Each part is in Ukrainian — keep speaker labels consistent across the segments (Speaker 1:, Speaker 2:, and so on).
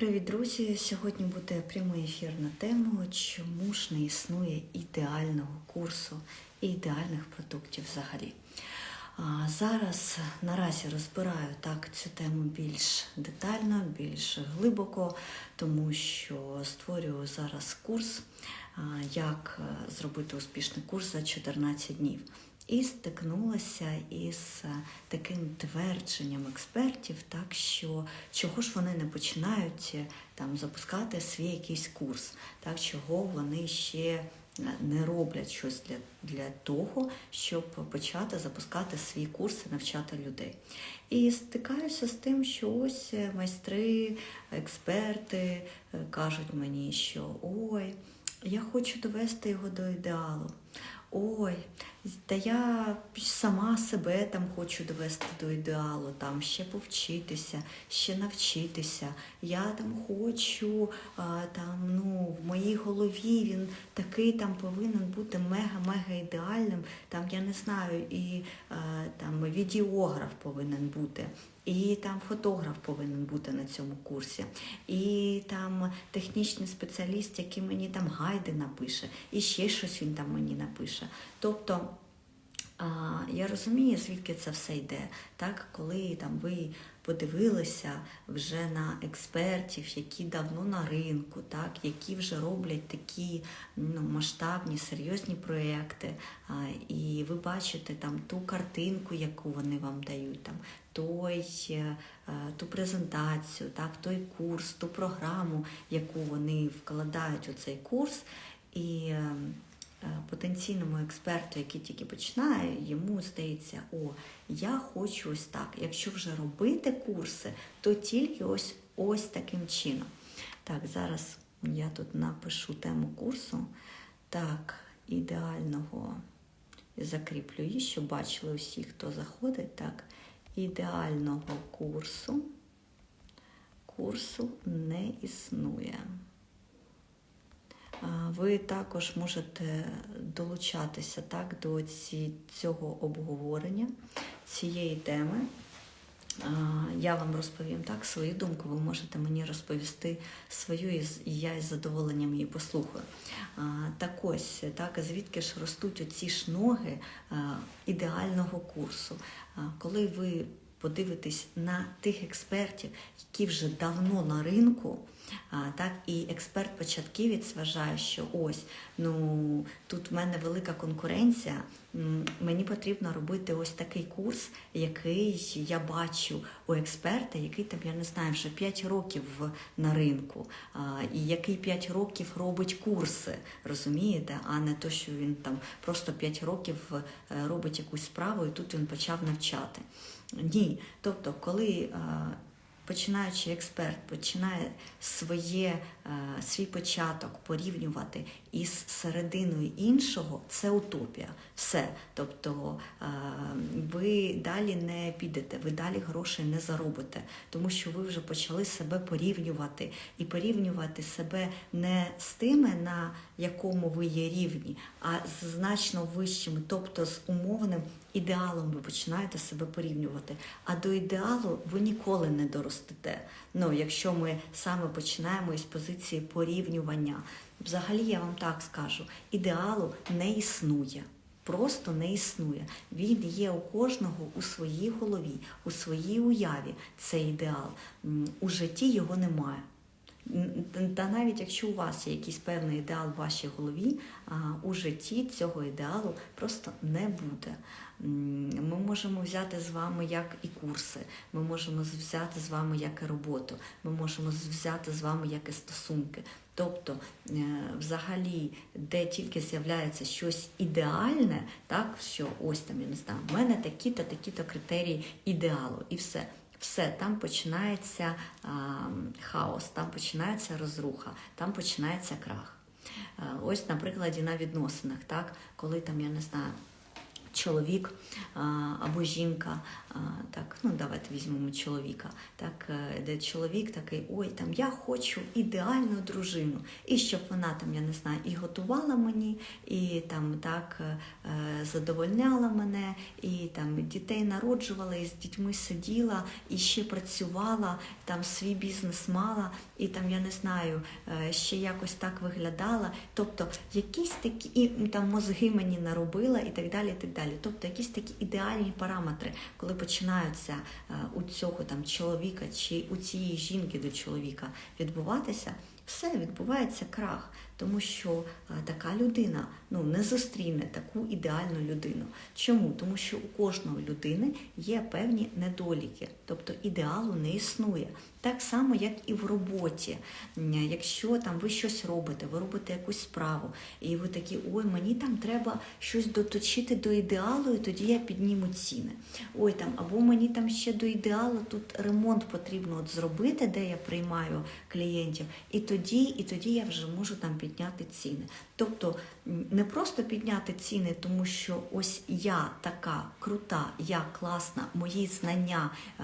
Speaker 1: Привіт, друзі! Сьогодні буде прямий ефір на тему, чому ж не існує ідеального курсу і ідеальних продуктів взагалі. А Зараз наразі розбираю так цю тему більш детально, більш глибоко, тому що створюю зараз курс, як е, зробити успішний курс за 14 днів. І стикнулася із е, таким твердженням експертів, так що чого ж вони не починають е, там запускати свій якийсь курс, так чого вони ще е, не роблять щось для, для того, щоб почати запускати свій курс і навчати людей. І стикаюся з тим, що ось майстри, експерти кажуть мені, що ой, я хочу довести його до ідеалу. Ой, та я сама себе там хочу довести до ідеалу, там ще повчитися, ще навчитися. Я там хочу, там, моїй голові він такий там повинен бути мега-мега ідеальним. Там, я не знаю, і а, там відеограф повинен бути. І там фотограф повинен бути на цьому курсі, і там технічний спеціаліст, який мені там гайди напише, і ще щось він там мені напише. Тобто я розумію, звідки це все йде, так коли там ви подивилися вже на експертів, які давно на ринку, так які вже роблять такі ну, масштабні, серйозні проекти, і ви бачите там ту картинку, яку вони вам дають, там той, е, ту презентацію, так, той курс, ту програму, яку вони вкладають у цей курс. І е, потенційному експерту, який тільки починає, йому здається, о, я хочу ось так. Якщо вже робити курси, то тільки ось ось таким чином. Так, зараз я тут напишу тему курсу. Так, ідеального закріплю її, щоб бачили усі, хто заходить. Так, ідеального курсу. Курсу не існує. Ви також можете долучатися так, до ці, цього обговорення, цієї теми. Я вам розповім так свою думку, ви можете мені розповісти свою, і я із задоволенням її послухаю. Так ось, так, звідки ж ростуть оці ж ноги ідеального курсу, коли ви подивитесь на тих експертів, які вже давно на ринку. Так, І експерт-початківець вважає, що ось ну тут в мене велика конкуренція, мені потрібно робити ось такий курс, який я бачу у експерта, який там, я не знаю, вже 5 років на ринку, і який 5 років робить курси, розумієте, а не то, що він там просто 5 років е, робить якусь справу і тут він почав навчати. Ні. Тобто, коли починаючий експерт починає своє, свій початок порівнювати із серединою іншого, це утопія. Все. Тобто ви далі не підете, ви далі грошей не заробите, тому що ви вже почали себе порівнювати і порівнювати себе не з тими, на якому ви є рівні, а з значно вищими, тобто з умовним ідеалом ви починаєте себе порівнювати. А до ідеалу ви ніколи не доростете. Ну, якщо ми саме починаємо із позиції порівнювання. Взагалі, я вам так скажу: ідеалу не існує. Просто не існує. Він є у кожного у своїй голові, у своїй уяві. Це ідеал. У житті його немає. Та навіть якщо у вас є якийсь певний ідеал в вашій голові, у житті цього ідеалу просто не буде. Ми можемо взяти з вами як і курси, ми можемо взяти з вами як і роботу, ми можемо взяти з вами як і стосунки. Тобто, е, взагалі, де тільки з'являється щось ідеальне, так що ось там я не знаю, в мене такі-то, такі-то критерії ідеалу, і все. Все, там починається а, хаос, там починається розруха, там починається крах. А, ось, на прикладі на відносинах, так, коли там, я не знаю, чоловік або жінка так, ну давайте візьмемо чоловіка. Так, де чоловік такий, ой, там я хочу ідеальну дружину, і щоб вона там, я не знаю, і готувала мені, і там так е, е, задовольняла мене, і там дітей народжувала, і з дітьми сиділа, і ще працювала, там свій бізнес мала, і там я не знаю, е, ще якось так виглядала. Тобто якісь такі і там мозги мені наробила, і так далі. і так далі. Тобто якісь такі ідеальні параметри, коли починаються е, у цього там чоловіка чи у цієї жінки до чоловіка відбуватися, все відбувається крах, тому що е, така людина ну не зустріне таку ідеальну людину. Чому? Тому що у кожної людини є певні недоліки, тобто ідеалу не існує. Так само, як і в роботі. Якщо там ви щось робите, ви робите якусь справу, і ви такі, ой, мені там треба щось доточити до ідеалу, і тоді я підніму ціни. Ой, там, або мені там ще до ідеалу тут ремонт потрібно от зробити, де я приймаю клієнтів, і тоді, і тоді я вже можу там підняти ціни. Тобто не просто підняти ціни, тому що ось я така крута, я класна, мої знання е,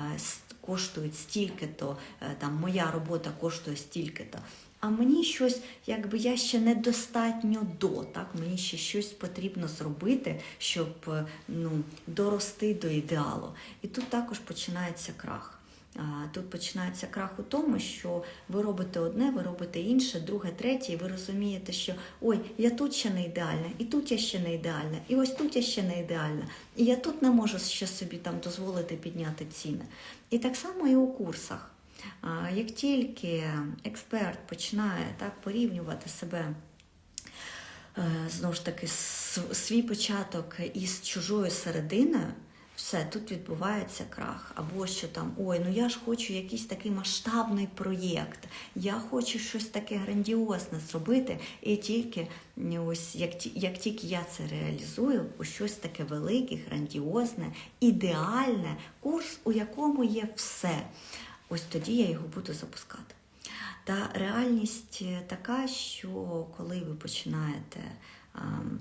Speaker 1: коштують стільки-то, е, там моя робота коштує стільки-то. А мені щось, якби я ще недостатньо до, так мені ще щось потрібно зробити, щоб е, ну, дорости до ідеалу. І тут також починається крах. Тут починається крах у тому, що ви робите одне, ви робите інше, друге, третє, і ви розумієте, що ой, я тут ще не ідеальна, і тут я ще не ідеальна, і ось тут я ще не ідеальна, і я тут не можу ще собі там дозволити підняти ціни. І так само і у курсах. Як тільки експерт починає так порівнювати себе е, знову ж таки свій початок із чужою серединою, все, тут відбувається крах. Або що там, ой, ну я ж хочу якийсь такий масштабний проєкт, я хочу щось таке грандіозне зробити, і тільки ось як, як тільки я це реалізую, у щось таке велике, грандіозне, ідеальне, курс, у якому є все. Ось тоді я його буду запускати. Та реальність така, що коли ви починаєте ам,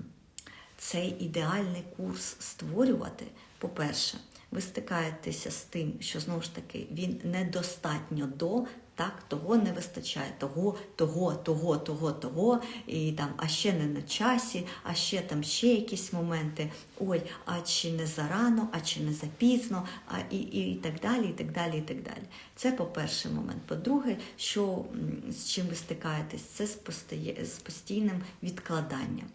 Speaker 1: цей ідеальний курс створювати, по-перше, ви стикаєтеся з тим, що знову ж таки він недостатньо до. Так, того не вистачає, того, того, того, того, того, і там, а ще не на часі, а ще там ще якісь моменти. Ой, а чи не зарано, а чи не запізно, а і, і, і так далі, і так далі, і так далі. Це по-перший момент. По-друге, що з чим ви стикаєтесь, це з постійним відкладанням.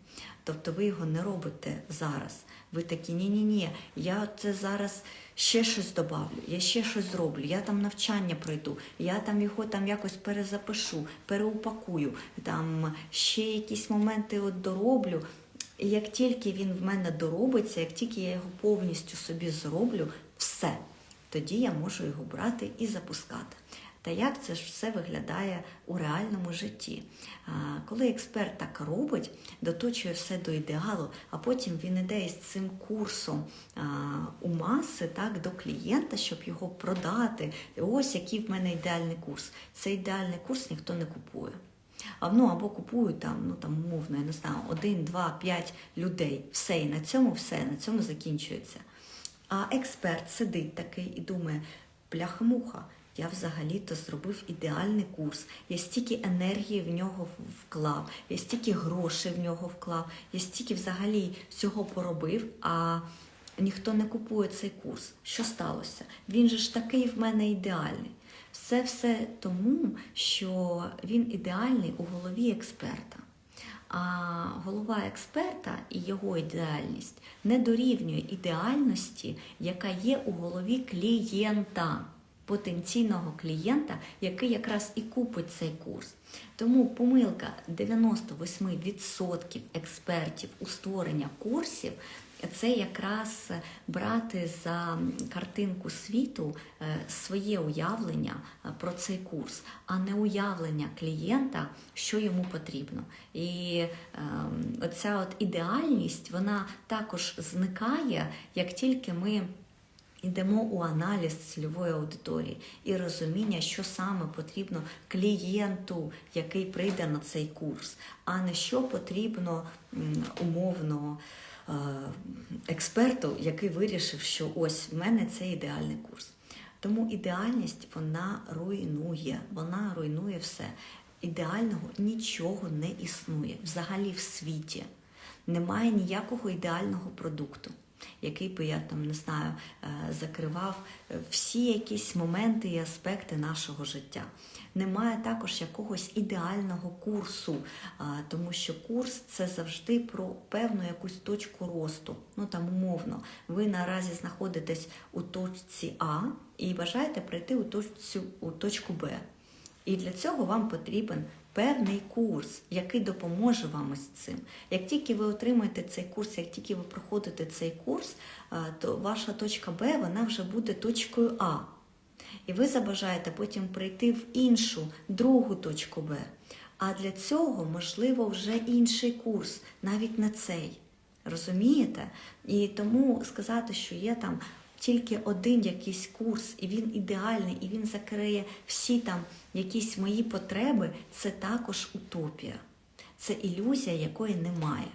Speaker 1: Тобто ви його не робите зараз. Ви такі, ні-ні-ні, я це зараз ще щось добавлю, я ще щось зроблю, я там навчання пройду, я там його там якось перезапишу, переупакую, там ще якісь моменти от дороблю. І як тільки він в мене доробиться, як тільки я його повністю собі зроблю, все, тоді я можу його брати і запускати. Та як це ж все виглядає у реальному житті? Коли експерт так робить, доточує все до ідеалу, а потім він іде із цим курсом у маси так, до клієнта, щоб його продати. Ось який в мене ідеальний курс. Цей ідеальний курс ніхто не купує. Ну, або купують там, ну там умовно, я не знаю, один, два, п'ять людей. Все, і на цьому все, на цьому закінчується. А експерт сидить такий і думає, бляха-муха, я взагалі-то зробив ідеальний курс. Я стільки енергії в нього вклав, я стільки грошей в нього вклав, я стільки взагалі всього поробив, а ніхто не купує цей курс. Що сталося? Він же ж такий в мене ідеальний. Все все тому, що він ідеальний у голові експерта. А голова експерта і його ідеальність не дорівнює ідеальності, яка є у голові клієнта, потенційного клієнта, який якраз і купить цей курс. Тому помилка 98% експертів у створення курсів це якраз брати за картинку світу е, своє уявлення е, про цей курс, а не уявлення клієнта, що йому потрібно. І ем, оця от ідеальність вона також зникає, як тільки ми. Йдемо у аналіз цільової аудиторії і розуміння, що саме потрібно клієнту, який прийде на цей курс, а не що потрібно умовно е, експерту, який вирішив, що ось в мене це ідеальний курс. Тому ідеальність вона руйнує, вона руйнує все. Ідеального нічого не існує взагалі в світі. Немає ніякого ідеального продукту, який би я там не знаю, е, закривав е, всі якісь моменти і аспекти нашого життя. Немає також якогось ідеального курсу, тому що курс це завжди про певну якусь точку росту. Ну там умовно, ви наразі знаходитесь у точці А і бажаєте прийти у точку Б. І для цього вам потрібен певний курс, який допоможе вам із цим. Як тільки ви отримаєте цей курс, як тільки ви проходите цей курс, то ваша точка Б вона вже буде точкою А. І ви забажаєте потім прийти в іншу, другу точку Б. А для цього можливо вже інший курс, навіть на цей. Розумієте? І тому сказати, що є там тільки один якийсь курс, і він ідеальний, і він закриє всі там якісь мої потреби, це також утопія. Це ілюзія, якої немає.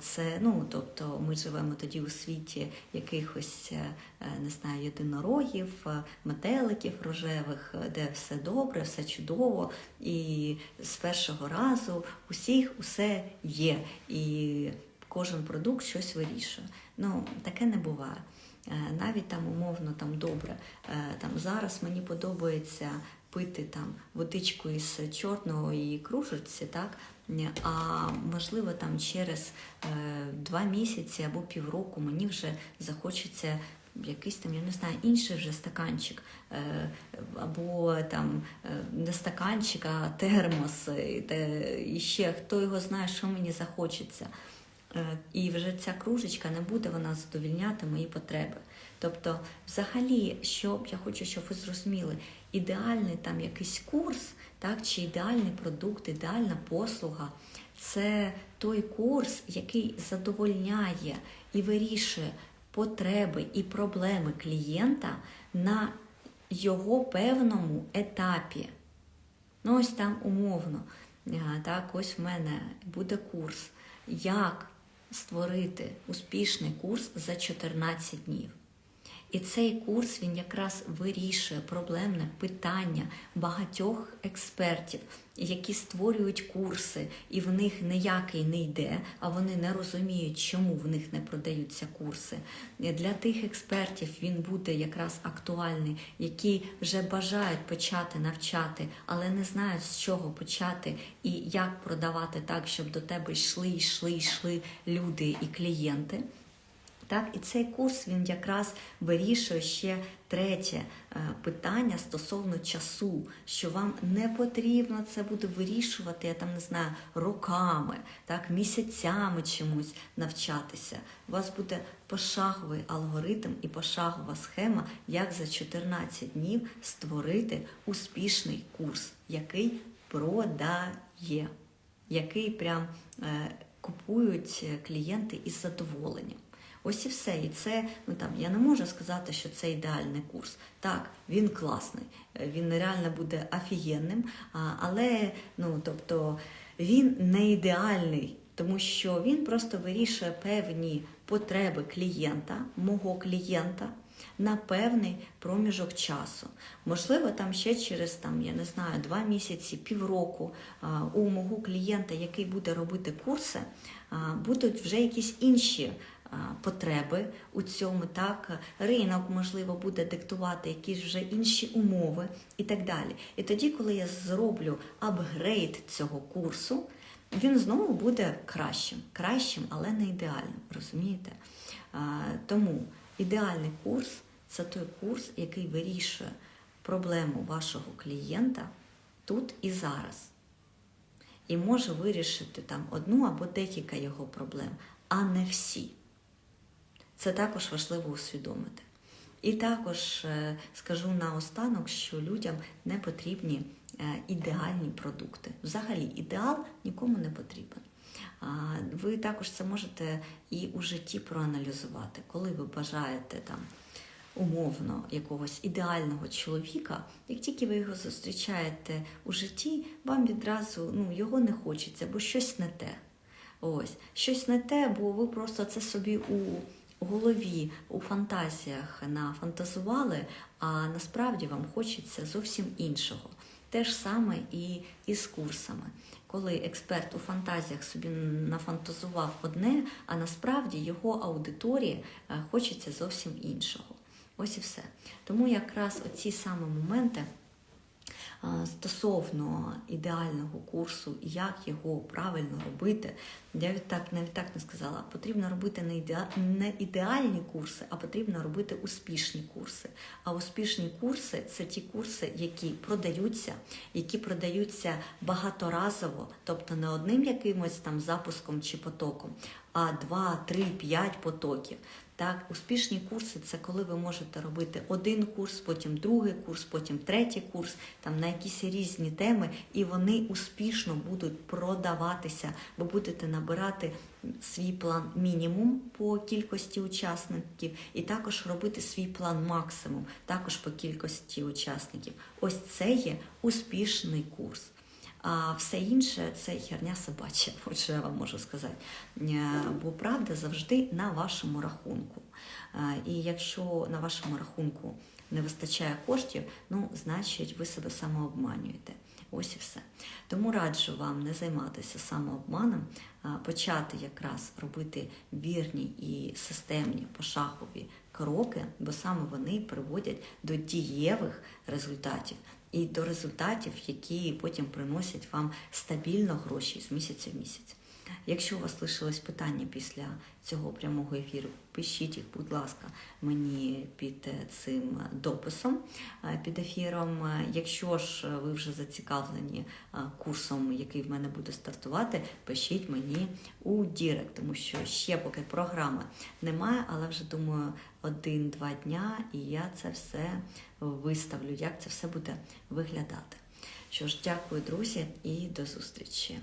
Speaker 1: Це, ну, тобто ми живемо тоді у світі якихось, е, не знаю, єдинорогів, е, метеликів рожевих, е, де все добре, все чудово, і з першого разу усіх усе є, і кожен продукт щось вирішує. Ну, таке не буває. Е, Навіть там умовно там добре. Е, Там зараз мені подобається пити там водичку із чорного і кружечці, так? А можливо, там через е, два місяці або півроку мені вже захочеться якийсь там, я не знаю, інший вже стаканчик, або там не стаканчик, а термос, і, те, і ще хто його знає, що мені захочеться. Е, І вже ця кружечка не буде вона задовільняти мої потреби. Тобто, взагалі, що я хочу, щоб ви зрозуміли, ідеальний там якийсь курс, так, чи ідеальний продукт, ідеальна послуга це той курс, який задовольняє і вирішує потреби і проблеми клієнта на його певному етапі. Ну, ось там умовно. Так, ось в мене буде курс. Як створити успішний курс за 14 днів? І цей курс він якраз вирішує проблемне питання багатьох експертів, які створюють курси, і в них ніякий не йде, а вони не розуміють, чому в них не продаються курси. Для тих експертів він буде якраз актуальний, які вже бажають почати навчати, але не знають з чого почати і як продавати так, щоб до тебе йшли, йшли, йшли люди і клієнти. Так, і цей курс він якраз вирішує ще третє е, питання стосовно часу, що вам не потрібно це буде вирішувати, я там не знаю, роками, так, місяцями чомусь навчатися. У вас буде пошаговий алгоритм і пошагова схема, як за 14 днів створити успішний курс, який продає, який прям е, купують клієнти із задоволенням. Ось і все. І це, ну там я не можу сказати, що це ідеальний курс. Так, він класний, е, він реально буде офігенним, але ну, тобто, він не ідеальний, тому що він просто вирішує певні потреби клієнта, мого клієнта. На певний проміжок часу. Можливо, там ще через там, я не знаю, два місяці, півроку у мого клієнта, який буде робити курси, будуть вже якісь інші потреби у цьому, так, ринок, можливо, буде диктувати якісь вже інші умови і так далі. І тоді, коли я зроблю апгрейд цього курсу, він знову буде кращим, кращим, але не ідеальним. Розумієте? Тому ідеальний курс це той курс, який вирішує проблему вашого клієнта тут і зараз. І може вирішити там одну або декілька його проблем, а не всі. Це також важливо усвідомити. І також е, скажу наостанок, що людям не потрібні е, ідеальні продукти. Взагалі, ідеал нікому не потрібен. Ви також це можете і у житті проаналізувати, коли ви бажаєте там умовно якогось ідеального чоловіка, як тільки ви його зустрічаєте у житті, вам відразу ну, його не хочеться, бо щось не те. Ось щось не те, бо ви просто це собі у голові, у фантазіях нафантазували, а насправді вам хочеться зовсім іншого. Те ж саме і із курсами. Коли експерт у фантазіях собі нафантазував одне, а насправді його аудиторії е, хочеться зовсім іншого. Ось і все. Тому якраз оці саме моменти стосовно ідеального курсу і як його правильно робити, я відтак навіть так не сказала. Потрібно робити не, ідеа... не ідеальні курси, а потрібно робити успішні курси. А успішні курси це ті курси, які продаються, які продаються багаторазово, тобто не одним якимось там запуском чи потоком, а два, три, п'ять потоків. Так, успішні курси це коли ви можете робити один курс, потім другий курс, потім третій курс, там на якісь різні теми, і вони успішно будуть продаватися. Ви будете набирати свій план мінімум по кількості учасників, і також робити свій план максимум, також по кількості учасників. Ось це є успішний курс. А все інше це херня собача, от я вам можу сказати. Е, Бо правда завжди на вашому рахунку. Е, І якщо на вашому рахунку не вистачає коштів, ну, значить, ви себе самообманюєте. Ось і все. Тому раджу вам не займатися самообманом, почати якраз робити вірні і системні пошагові кроки, бо саме вони приводять до дієвих результатів і до результатів, які потім приносять вам стабільно гроші з місяця в місяць. Якщо у вас лишилось питання після цього прямого ефіру, пишіть їх, будь ласка, мені під цим дописом е, під ефіром. Е, Якщо ж ви вже зацікавлені е, курсом, який в мене буде стартувати, пишіть мені у Дірект, тому що ще поки програми немає, але вже думаю, один-два дня, і я це все виставлю, як це все буде виглядати. Що ж, дякую, друзі, і до зустрічі.